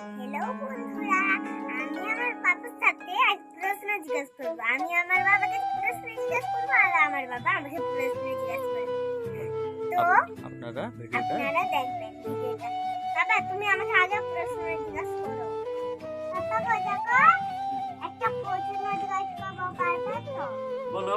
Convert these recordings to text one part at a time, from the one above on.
Hello বন্ধুরা। আমি আমার বাবার সাথে এক প্রশ্ন জিজ্ঞেস করব। আমি আমার বাবাকে প্রশ্ন জিজ্ঞেস করব আর আমার বাবা আমাকে প্রশ্ন জিজ্ঞেস করবে। তো আপনারা ভিডিওটা আপনারা দেখবেন ভিডিওটা। বাবা তুমি আমাকে আগে প্রশ্ন জিজ্ঞেস করো। বাবা দেখো একটা প্রশ্ন জিজ্ঞেস করব পারবে তো? বলো।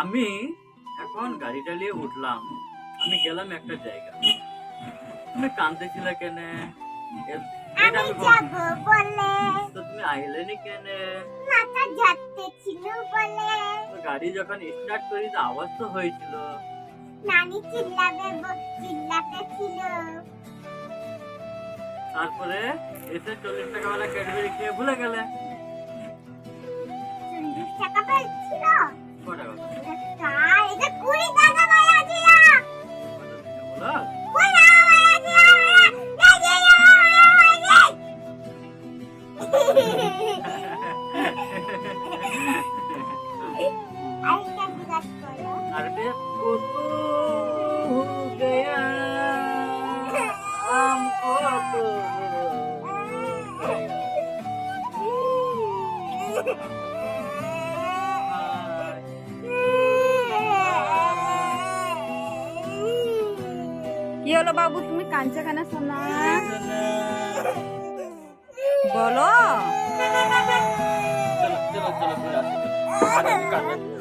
আমি এখন গাড়িটা নিয়ে উঠলাম। আমি গেলাম একটা জায়গা। তুমি কাঁদতেছিলে কেনে? তুমি আইলেনি কেনে? ছিল গাড়ি যখন স্টার্ট করি তো আওয়াজ তো হয়েছিল। নানি চিল্লাবে চিল্লাতে ছিল। তারপরে এসে চল্লিশ টাকা বেলা ক্যাডবেরি খেয়ে ভুলে গেলে। চল্লিশ টাকা পেয়েছিল? কটা? কি হলো বাবু তুমি কাঞ্চা খানা শোনা বলো চলো চলো চলো